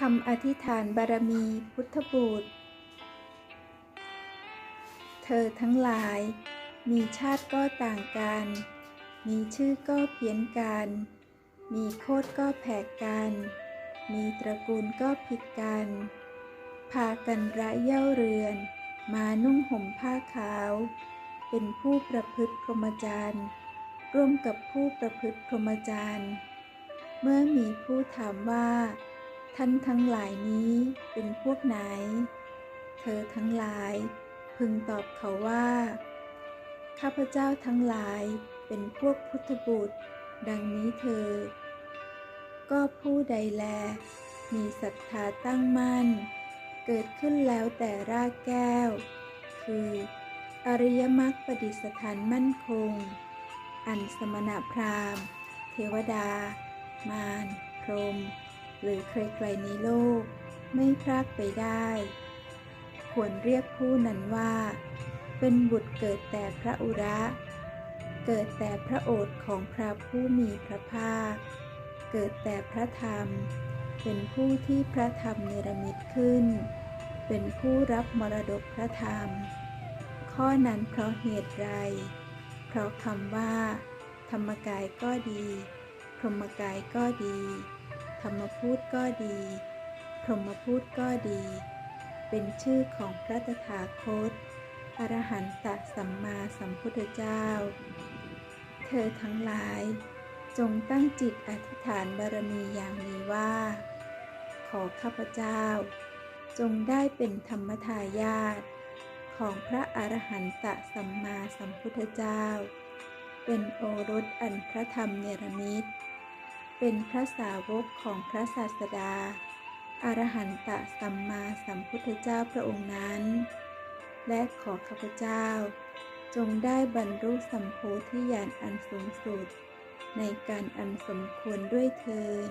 คำอธิษฐานบารมีพุทธบุตร เธอทั้งหลาย มีชาติก็ต่างกัน มีชื่อก็เพี้ยนกัน มีโคดก็แผกกัน มีตระกูลก็ผิดกัน พากันระเย้าเรือน มานุ่งห่มผ้าขาว เป็นผู้ประพฤติพรหมจรรย์ ร่วมกับผู้ประพฤติพรหมจรรย์ เมื่อมีผู้ถามว่า ท่านทั้งหลายนี้เป็นพวกไหน เธอทั้งหลาย พึงตอบเขาว่า ข้าพเจ้าทั้งหลายเป็นพวกพุทธบุตร ดังนี้เธอ ก็ผู้ใดแล มีศรัทธาตั้งมั่น เกิดขึ้นแล้วแต่รากแก้ว คือ อริยมรรคประดิษฐานมั่นคง อันสมณพราหมณ์ เทวดา มารพรหม หรือใครๆในโลก ไม่พรากไปได้ ควรเรียกผู้นั้นว่า เป็นบุตรเกิดแต่พระอุระ เกิดแต่พระโอษฐ์ของพระผู้มีพระภาค เกิดแต่พระธรรม เป็นผู้ที่พระธรรมเนรมิตขึ้น เป็นผู้รับมรดกพระธรรม ข้อนั้นเพราะเหตุไร เพราะคำว่า ธรรมกายก็ดีพรหมกายก็ดี รรมพูดก็ดี พรหมพูดก็ดี เป็นชื่อของพระตถาคต อรหันตสัมมาสัมพุทธเจ้า เธอทั้งหลาย จงตั้งจิตอธิษฐานบารมีอย่างนี้ว่า ขอข้าพเจ้า จงได้เป็นธรรมทายาทของพระอรหันตสัมมาสัมพุทธเจ้า เป็นโอรสอันพระธรรมเนรมิตร เป็นพระสาวกของพระศาสดา อรหันตสัมมาสัมพุทธเจ้าพระองค์นั้น และขอข้าพเจ้า จงได้บรรลุสัมโพธิญาณอันสูงสุด ในการอันสมควรด้วยเทิน